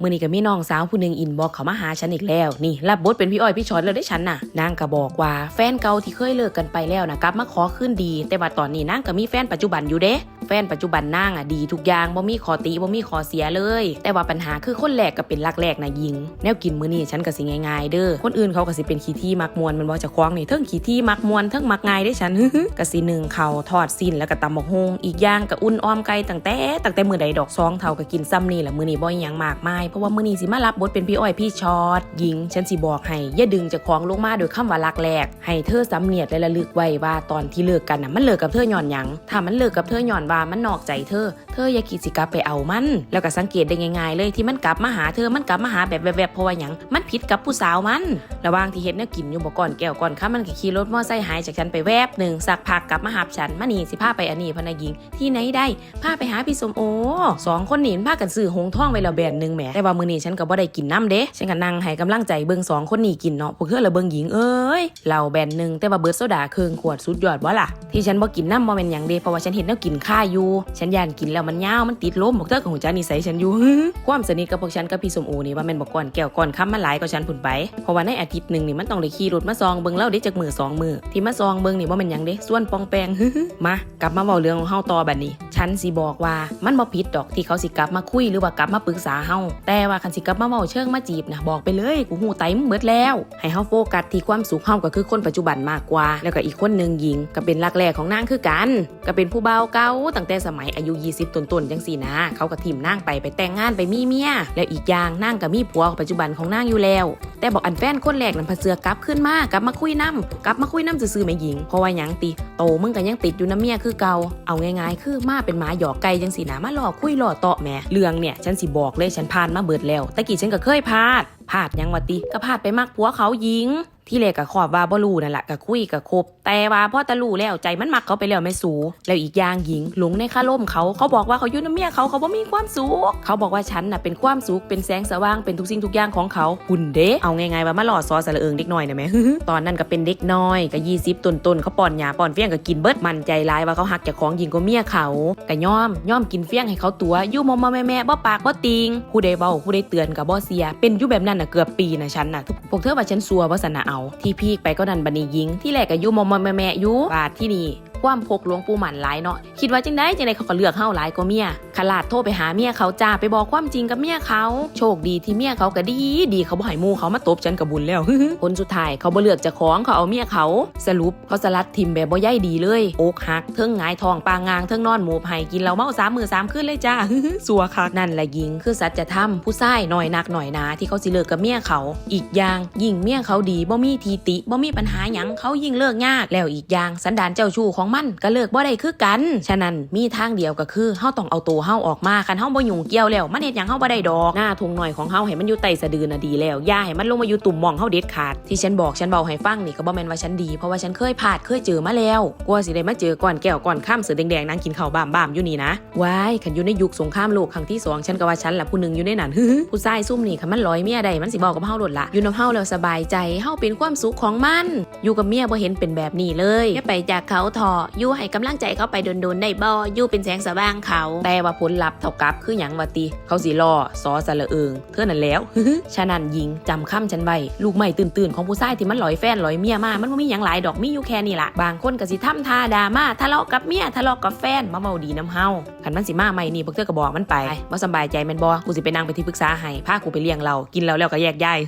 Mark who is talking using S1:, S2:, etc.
S1: มื่อนี้ก็มีน้องสาวผู้หนึ่งอินบอกเขามาหาฉันอีกแล้ว นี่รับบทเป็นพี่อ้อยพี่ชอนแล้วได้ฉันน่ะ นางก็บอกว่าแฟนเก่าที่เคยเลิกกันไปแล้วนะกลับมาขอขึ้นดี แต่ว่าตอนนี้นางก็มีแฟนปัจจุบันอยู่เด้ แฟนปัจจุบันนางอะดีทุกอย่างบ่มีขอติบ่มีขอเสียเลย แต่ว่าปัญหาคือคนแรกก็เป็นรักแรกนะยิง แนวกินมื้อนี้ฉันก็สิง่ายๆเด้อคนอื่นเขาก็สิเป็นขี้ที่มักมวนมันบ่จะคว้างนี่เทิงขี้ที่มักมวนเทิงมักง่ายได้ฉันก็สิหนึ่งเขาทอดสิ้นแล้วก็ตำบักฮงอีกอย่างก็อุ่นอ้อมไก่ตั้งแต่ตั้งแต่มื้อใดดอกซองเท่าก็กินซ้ำนี่แหละมื้อนี้บ่อีหยังมากมายเพราะว่ามื้อนี้สิมารับบทเป็นพี่อ้อยพี่ช็อดยิง ฉันสิบอกให้อย่าดึงเจากของลงมาโดยคำว่ารักแรก ให้เธอสำเนียดและระลึกไว้ว่าตอนที่เลิกกันน่ะมันเลิกกับเธอหย่อนหยังถ้ามันเลิกกับเธอหย่อนว่ามันนอกใจเธอ เธออย่าคิดสิกลับไปเอามัน แล้วก็สังเกตได้ง่ายๆเลยที่มันกลับมาหาเธอมันกลับมาหาแบบแวบๆเพราะว่าหยังมันผิดกับผู้สาวมัน ระหว่างที่เฮ็ดแนวกินอยู่บ่ก่อนแก้วก่อนข้ามันก็ขี่รถมอไซค์หายจากฉันไปแวบหนึ่งสักพักกลับมาหาฉันมานี่สิพาไปอันนี้พนายหญิงที่ไหนได้พาไปหาพี่สมโอสองคนนี่พากันซื้อหงทองไว้แล้วแบนหนึ่งแหมแต่ว่ามือนี้ฉันก็บ่ได้กินน้ำเด้ฉันก็นั่งให้กำลังใจเบิ่งสองคนนี้กินเนาะพวกเธอละเบิ่งหญิงเอ้ยเหล้าแบนหนึงแต่ว่าเบิร์ดโซดาเคืองขวดสุดยอดบ่ล่ะที่ฉันบ่กินน้ำบ่แม่นหยังเดเพราะว่าฉันเห็นแนวกินค่าอยู่ ฉันย่านกินแล้วมันยาวมันติดลมพวกเธอกับหัวใจนิสัยฉันอยู่ความสนิทกับพวกฉันกับพี่สมโอนี่ว่าแม่นบ่ก่อนแก้วก่อนค้ำมันหลายกว่าฉันพุ่นไปเพราะว่าในอาทิตย์หนึ่งนี่มันต้องได้ขี่รถมาซองเบิ่งเล่าได้จากมือสองมือที่มาซองเบิ่งนี่บ่แม่นยังเด้ส่วนปองแปงมากลับมาเว้าเรื่องของเฮาต่อบัดนี้ ฉันสิบอกว่ามันบ่ผิดดอกที่เขาสิกลับมาคุยหรือว่ากลับมาปรึกษาเฮาแต่ว่าคันสิกลับมาเว้าเชิงมาจีบนะบอกไปเลยกูหูไตมึงเบิดแล้ว ให้เฮาโฟกัสที่ความสุขเฮาก็คือคนปัจจุบันมากกว่า แล้วก็อีกคนหนึ่งหญิงก็เป็นรักแรกของนางคือกัน ก็เป็นผู้เบาเก่าตั้งแต่สมัยอายุ 20ต้นๆจังสี่นะ เขาก็ทิมนางไปไปแต่งงานไปมีเมีย แล้วอีกอย่างนางก็มีผัวปัจจุบันของนางอยู่แล้ว แต่บอกอันแฟนคนแรกนั้นพเสือกลับขึ้นมากลับมาคุยน้ำกลับมาคุยน้ำซื่อๆแม่หญิงเพราะว่ายังติโตมึงก็ยังติดอยู่น้ำเมียคือเก่าเอาง่ายๆ คือมาเป็นหมาหยอกไก่จังสีนะมาหลอกคุยหลอกเตาะแม่เรื่องเนี่ยฉันสิบอกเลยฉันผ่านมาเบิดแล้วแต่กี้ฉันก็เคยพลาดพลาดยังวะติก็พลาดไปมักผัวเขาหญิง ที่แรกก็ขอบว่าบ่รู้นั่นแหละก็คุยก็คบ แต่ว่าพ่อตะรู้แล้วใจมันมักเขาไปแล้วไม่สูแล้วอีกอย่างหญิงหลงในคาร่มเขาเขาบอกว่าเขาอยู่น้ำเมียเขาเขาบ่มีความสุขเขาบอกว่าฉันน่ะเป็นความสุขเป็นแสงสว่างเป็นทุกสิ่งทุกอย่างของเขาหุ่นเด้เอาไงๆว่ามาหล่อซอสะระเอิงเด็กน้อยนะแม่ตอนนั้นก็เป็นเด็กน้อยก็ยี่สิบต้นๆเขาป้อนยาป้อนเฟี้ยงก็กินเบิดมันใจร้ายว่าเขาหักจากของหญิงก็เมียเขาก็ย่อมย่อมกินเฟี้ยงให้เขาตัวยู่มอมอแม่แม่บ่ปากบ่ติงผู้ใดเบาผู้ใดเตือนกับบ่เสีย เป็นอยู่แบบนั้นน่ะเกือบปีนะฉันน่ะพวกเธอว่าฉันซัวว่าสนะเอา ที่พีกไปก็ดันบันนียิง ที่แรกก็ยู่มอมแม่แม่ยู่บาดที่นี่ ความพกหลวงปู่หมันหลายเนาะคิดว่าจังได้จังไดเขาก็เลือกเฮาหลายกว่าเมียขลาดโทรไปหาเมียเขาจ้าไปบอกความจริงกับเมียเขา โชคดีที่เมียเขาก็ดี ดีเขาบ่ให้มูเขามาตบฉันกับบุญแล้วคนสุดท้ายเขาบ่เลือกจะของเขาเอาเมียเขา สรุปเขาสลัดทิมแบบบ่ใยดีเลยอกหักเทิงงายทองปางงางเทิงนอนหมูไผ่กินเหล้าเมาสามมือสามคืนเลยจ้าสัวคักนั่นแหละยิงคือสัจธรรมผู้ชายหน่อยนักหน่อยนาที่เขาสิเลิกกับเมียเขา อีกอย่างยิ่งเมียเขาดีบ่มีทีติบ่มีปัญหาหยังเขายิ่งเลิกยากแล้วอีกอย่างสันดานเจ้าชู้ของมันก็เลิกบ่ได้คือกัน ฉะนั้นมีทางเดียวก็คือเฮาต้องเอาตัวเฮาออกมาคันเฮาบ่ยุ่งเกี่ยวแล้วมันเฮ็ดหยังเฮาบ่ได้ดอกหน้าทงหน่อยของเฮาให้มันอยู่ใต้สะดือน่ะดีแล้วอย่าให้มันลงมาอยู่ตุ่มหม่องเฮาเด็ดขาด ที่ฉันบอกฉันเบาให้ฟังนี่ก็บ่แม่นว่าฉันดีเพราะว่าฉันเคยพลาดเคยเจอมาแล้วกลัวสิได้มาเจอก่อนแก้วก่อนข้ามเสือแดงๆนั่งกินข้าวบ้ามอยู่นี่นะว้ายคันอยู่ในยุคสงครามโลกครั้งที่สองฉันก็ว่าฉันล่ะผู้หนึงอยู่ในนั้นผู้ชายซุ่มนี่คันมันลอยเมียได้มันสิบอกกับเฮาโลดละอยู่นำเฮาแล้วสบายใจเฮาเป็นความสุขของมัน อยู่กับเมียบ่เห็นเป็นแบบนี้เลยอย่าไปจากเขาทออยู่ให้กำลังใจเขาไปโดนๆได้บ่อยู่เป็นแสงสว่างเขา แต่ว่าผลลัพธ์เท่ากับคือหยังวะติเขาสิรอซอสะละเอิงเท่านั้นแล้วฉะนั้นหญิงจำคำฉันไว้ลูกใหม่ตื่นๆของผู้ชายที่มันลอยแฟนลอยเมียมามันบ่มีหยังหลายดอกมีอยู่แค่นี้ละบางคนก็สิทำท่าดราม่าทะเลาะกับเมียทะเลาะกับแฟนมาเมาดีน้ำเฮาคันมันสิมาใหม่นี่พวกเธอก็บอกมันไปบ่สบายใจแม่นบ่กูสิไปนั่งไปนที่ปรึกษาให้พากูไปเลี้ยงเรากินแล้วแล้วก็แยกย้าย